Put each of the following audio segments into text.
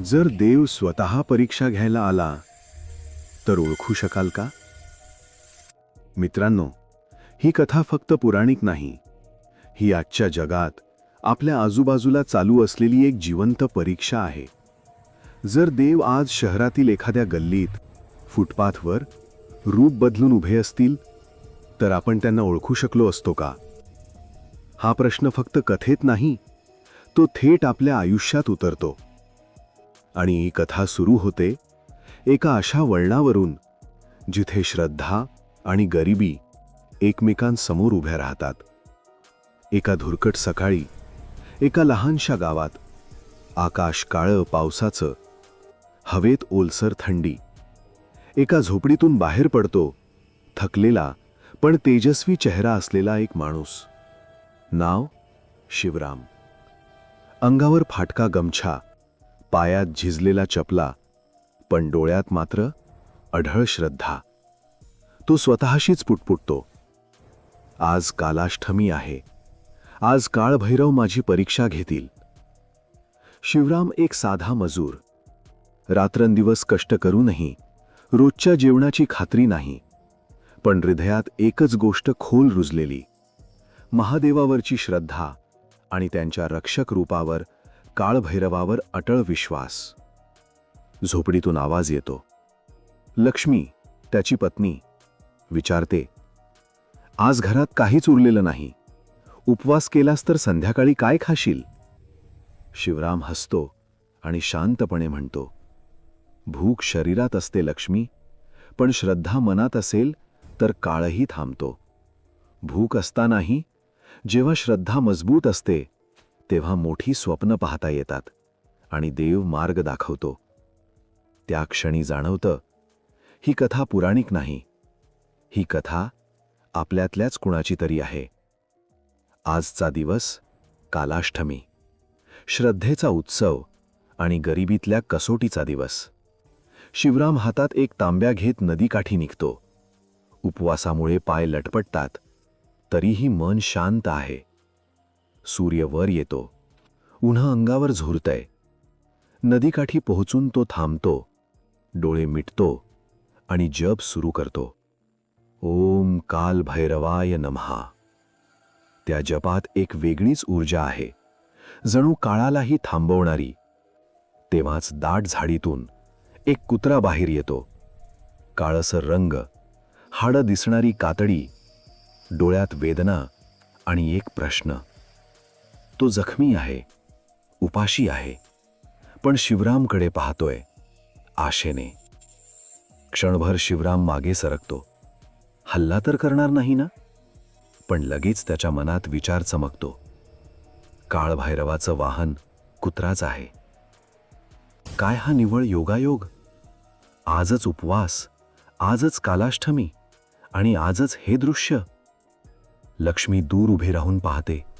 जर देव स्वतः परीक्षा घ्यायला आला तर ओळखू शकाल का? मित्रांनो ही कथा फक्त पुराणिक नाही. ही आजच्या जगात आपल्या आजूबाजूला चालू असलेली एक जिवंत परीक्षा आहे. जर देव आज शहरातील एखाद्या गल्लीत फुटपाथवर रूप बदलून उभे असतील तर आपण त्यांना ओळखू शकलो असतो का? हा प्रश्न फक्त कथेत नाही तो थेट आपल्या आयुष्यात उतरतो. आणि कथा सुरू होते एका अशा वळणावरून जिथे श्रद्धा आणि गरिबी एकमेकांसमोर उभ्या राहतात. एका धुरकट सकाळी एका लहानशा गावात आकाश काळं पावसाचं हवेत ओलसर थंडी. एका झोपडीतून बाहेर पडतो थकलेला पण तेजस्वी चेहरा असलेला एक माणूस. नाव शिवराम. अंगावर फाटका गमछा पायात झिजलेला चपला पण डोळ्यात मात्र अढळ श्रद्धा. तो स्वतःशीच पुटपुटतो. आज कालाष्टमी आहे. आज काळभैरव माझी परीक्षा घेतील. शिवराम एक साधा मजूर. रात्रंदिवस कष्ट करूनही रोजच्या जेवणाची खात्री नाही. पण हृदयात एकच गोष्ट खोल रुजलेली. महादेवावरची श्रद्धा आणि त्यांच्या रक्षक रूपावर काळभैरवावर अटळ विश्वास. झोपडीतून आवाज येतो. लक्ष्मी त्याची पत्नी विचारते आज घरात काहीच उरलेलं नाही. उपवास केलास तर संध्याकाळी काय खाशील? शिवराम हसतो आणि शांतपणे म्हणतो भूक शरीरात असते लक्ष्मी पण श्रद्धा मनात असेल तर काळही थांबतो. भूक असतानाही जेव्हा श्रद्धा मजबूत असते तेव्हा मोठी स्वप्न पाहता येतात आणि देव मार्ग दाखवतो. त्या क्षणी जाणवतं ही कथा पुराणिक नाही. ही कथा आपल्यातल्याच कुणाची तरी आहे. आजचा दिवस कालाष्टमी. श्रद्धेचा उत्सव आणि गरिबीतल्या कसोटीचा दिवस. शिवराम हातात एक तांब्या घेत नदीकाठी निघतो. उपवासामुळे पाय लटपटतात. तरीही मन शांत आहे. सूर्य वर येतो. उन्हा अंगावर झुरतय. नदीकाठी पोहोचून तो थांबतो. डोळे मिटतो आणि जप सुरू करतो. ओम काल भैरवाय नमहा. त्या जपात एक वेगळीच ऊर्जा आहे. जणू काळालाही थांबवणारी. तेव्हाच दाट झाडीतून एक कुत्रा बाहेर येतो. काळसर रंग हाडं दिसणारी कातडी डोळ्यात वेदना आणि एक प्रश्न. तो जखमी आहे उपाशी आहे पण शिवरामकडे पाहतोय आशेने. क्षणभर शिवराम मागे सरकतो. हल्ला तर करणार नाही ना? पण लगेच त्याच्या मनात विचार चमकतो. काळभैरवाचं वाहन कुत्राच आहे? काय हा निवळ योगायोग? आजच उपवास आजच कालाष्टमी आणि आजच हे दृश्य? लक्ष्मी दूर उभे राहून पाहते.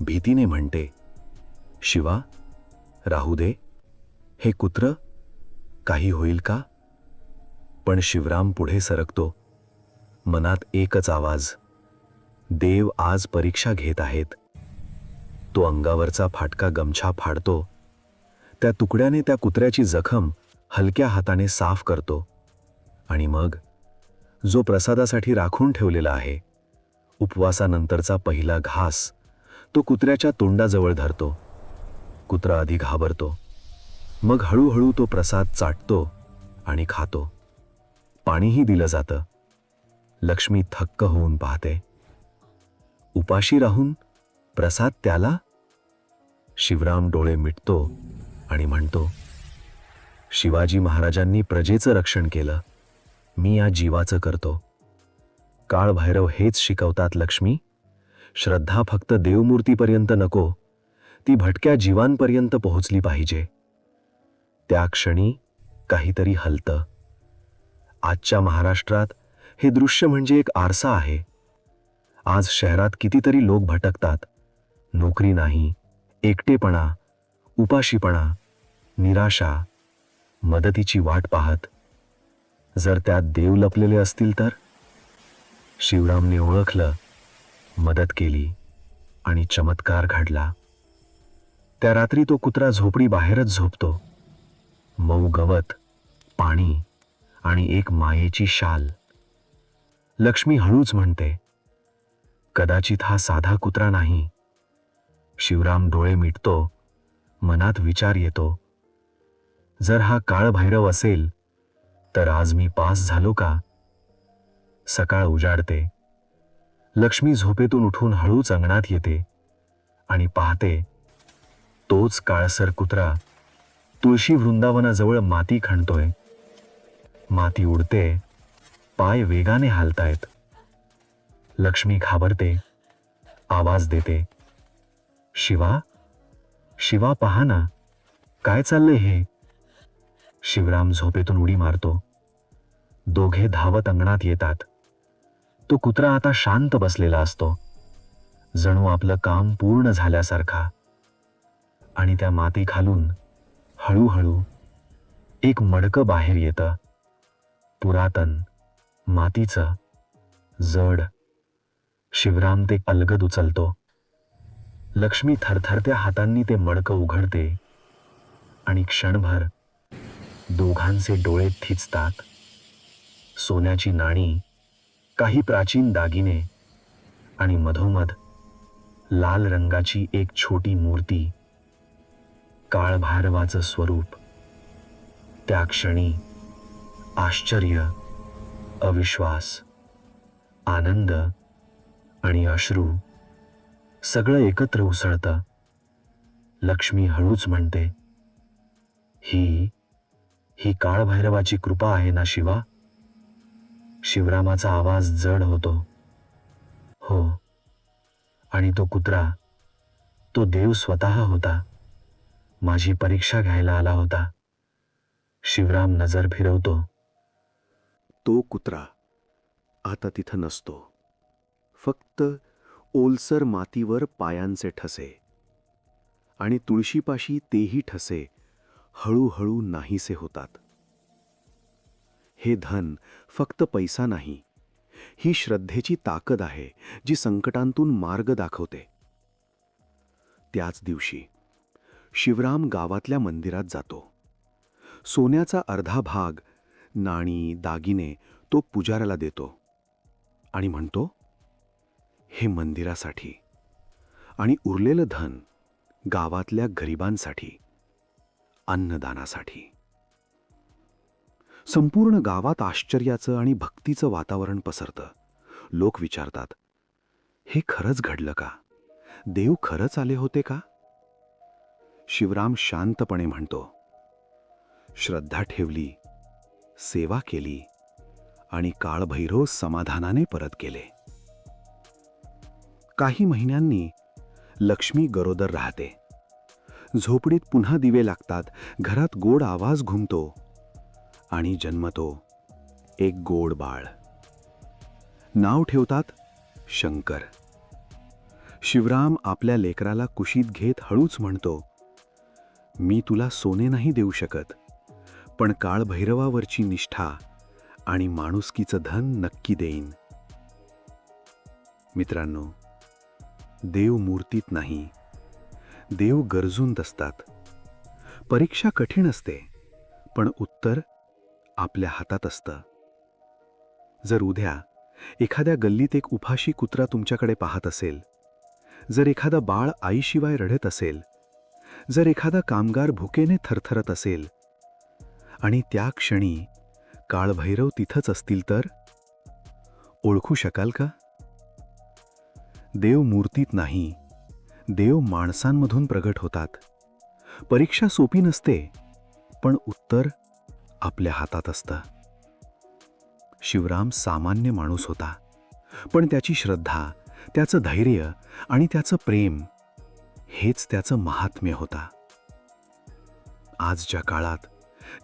भीतीने म्हणते शिवा राहू दे. हे कुत्र काही होईल का? पण शिवराम पुढे सरकतो. मनात एकच आवाज देव आज परीक्षा घेत आहेत. तो अंगावरचा फाटका गमछा फाडतो. त्या तुकड्याने त्या कुत्र्याची जखम हलक्या हाताने साफ करतो. आणि मग जो प्रसादासाठी राखून ठेवलेला आहे उपवासानंतरचा पहिला घास तो कुत्र्याच्या तोंडाजवळ धरतो. कुत्रा आधी घाबरतो. मग हळूहळू तो प्रसाद चाटतो आणि खातो. पाणीही दिलं जातं. लक्ष्मी थक्क होऊन पाहते. उपाशी राहून प्रसाद त्याला शिवराम डोळे मिटतो आणि म्हणतो शिवाजी महाराजांनी प्रजेचं रक्षण केलं. मी या जीवाचं करतो. काळभैरव हेच शिकवतात लक्ष्मी. श्रद्धा फक्त देवमूर्तीपर्यंत नको ती भटक्या जीवांपर्यंत पोहोचली पाहिजे. त्या क्षणी काहीतरी हलतं. आजच्या महाराष्ट्रात हे दृश्य म्हणजे एक आरसा आहे. आज शहरात कितीतरी लोक भटकतात. नोकरी नाही एकटेपणा उपाशीपणा निराशा मदतीची वाट पाहत. जर त्यात देव लपलेले असतील तर? शिवरामने ओळखलं मदत केली आणि चमत्कार घडला. त्या रात्री तो कुत्रा झोपडी बाहेरच झोपतो. मऊ गवत पाणी आणि एक मायेची शाल. लक्ष्मी हळूच म्हणते कदाचित हा साधा कुत्रा नाही. शिवराम डोळे मिटतो मनात विचार येतो. जर हा काळभैरव असेल तर आज मी पास झालो का? सकाळ उजाडते. लक्ष्मी झोपेतून उठून हळूच अंगणात येते आणि पाहते तोच काळसर कुत्रा तुळशी वृंदावनाजवळ माती खणतोय. माती उडते पाय वेगाने हालतायत. लक्ष्मी घाबरते आवाज देते शिवा शिवा पहा ना काय चाललंय हे? शिवराम झोपेतून उडी मारतो. दोघे धावत अंगणात येतात. तो कुत्रा आता शांत बसलेला असतो. जणू आपलं काम पूर्ण झाल्यासारखा. आणि त्या माती खालून हळूहळू एक मडकं बाहेर येतं. पुरातन मातीचं जड. शिवराम ते अलगद उचलतो. लक्ष्मी थरथरत्या हातांनी ते मडकं उघडते. आणि क्षणभर दोघांचे डोळे थिचतात. सोन्याची नाणी काही प्राचीन दागिने आणि मधोमध लाल रंगाची एक छोटी मूर्ती काळभारवाचं स्वरूप. त्या क्षणी आश्चर्य अविश्वास आनंद आणि अश्रू सगळं एकत्र उसळतं. लक्ष्मी हळूच म्हणते ही ही काळभैरवाची कृपा आहे ना शिवा? शिवरामाचा आवाज जड होतो. हो. आणि तो कुत्रा तो देव स्वतः होता. माझी परीक्षा घ्यायला आला होता. शिवराम नजर फिरवतो. तो कुत्रा आता तिथं नसतो. फक्त ओलसर मातीवर पायांचे ठसे. आणि तुळशीपाशी तेही ठसे हळूहळू नाहीसे होतात. हे धन फक्त पैसा नाही. ही श्रद्धेची ताकद आहे जी संकटांतून मार्ग दाखवते. त्याच दिवशी शिवराम गावातल्या मंदिरात जातो. सोन्याचा अर्धा भाग नाणी दागिने तो पुजाऱ्याला देतो आणि म्हणतो हे मंदिरासाठी आणि उरलेलं धन गावातल्या गरिबांसाठी अन्नदानासाठी. संपूर्ण गावात आश्चर्याचं आणि भक्तीचं वातावरण पसरतं. लोक विचारतात हे खरंच घडलं का? देव खरंच आले होते का? शिवराम शांतपणे म्हणतो श्रद्धा ठेवली सेवा केली आणि काळभैरव समाधानाने परत गेले. काही महिन्यांनी लक्ष्मी गरोदर राहते. झोपडीत पुन्हा दिवे लागतात घरात गोड आवाज घुमतो. आणि जन्मतो एक गोड बाळ. नाव ठेवतात शंकर. शिवराम आपल्या लेकराला कुशीत घेत हळूच म्हणतो मी तुला सोने नाही देऊ शकत पण काळभैरवावरची निष्ठा आणि माणुसकीचं धन नक्की देईन. मित्रांनो देव मूर्तीत नाही. देव गरजूंत असतात. परीक्षा कठीण असते पण उत्तर आपल्या हातात असतं. जर उद्या एखाद्या गल्लीत एक उपाशी कुत्रा तुमच्याकडे पाहत असेल जर एखादा बाळ आईशिवाय रडत असेल जर एखादा कामगार भुकेने थरथरत असेल आणि त्या क्षणी काळभैरव तिथंच असतील तर? ओळखू शकाल का? देव मूर्तीत नाही देव माणसांमधून प्रगट होतात. परीक्षा सोपी नसते पण उत्तर आपल्या हातात असतं. शिवराम सामान्य माणूस होता. पण त्याची श्रद्धा त्याचं धैर्य आणि त्याचं प्रेम हेच त्याचं महात्म्य होता. आजच्या काळात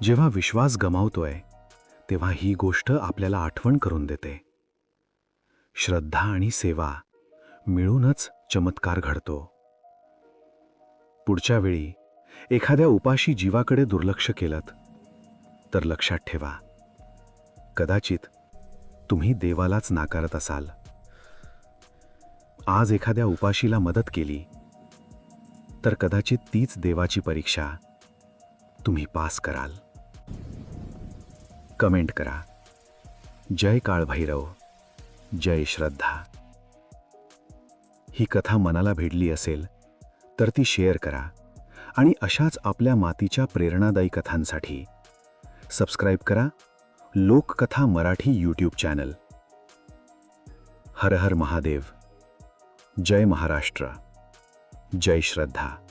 जेव्हा विश्वास गमावतोय तेव्हा ही गोष्ट आपल्याला आठवण करून देते. श्रद्धा आणि सेवा मिळूनच चमत्कार घडतो. पुढच्या वेळी एखाद्या उपाशी जीवाकडे दुर्लक्ष केलं तर लक्षात ठेवा. कदाचित तुम्ही देवालाच नाकारत असाल. आज एखाद्या उपाशीला मदत केली तर कदाचित तीच देवाची परीक्षा तुम्ही पास कराल. कमेंट करा. जय काळभैरव जय श्रद्धा. ही कथा मनाला भिडली असेल तर ती शेअर करा आणि अशाच आपल्या मातीच्या प्रेरणादायी कथांसाठी सबस्क्राईब करा लोककथा मराठी यूट्यूब चैनल। हर हर महादेव। जय महाराष्ट्र। जय श्रद्धा।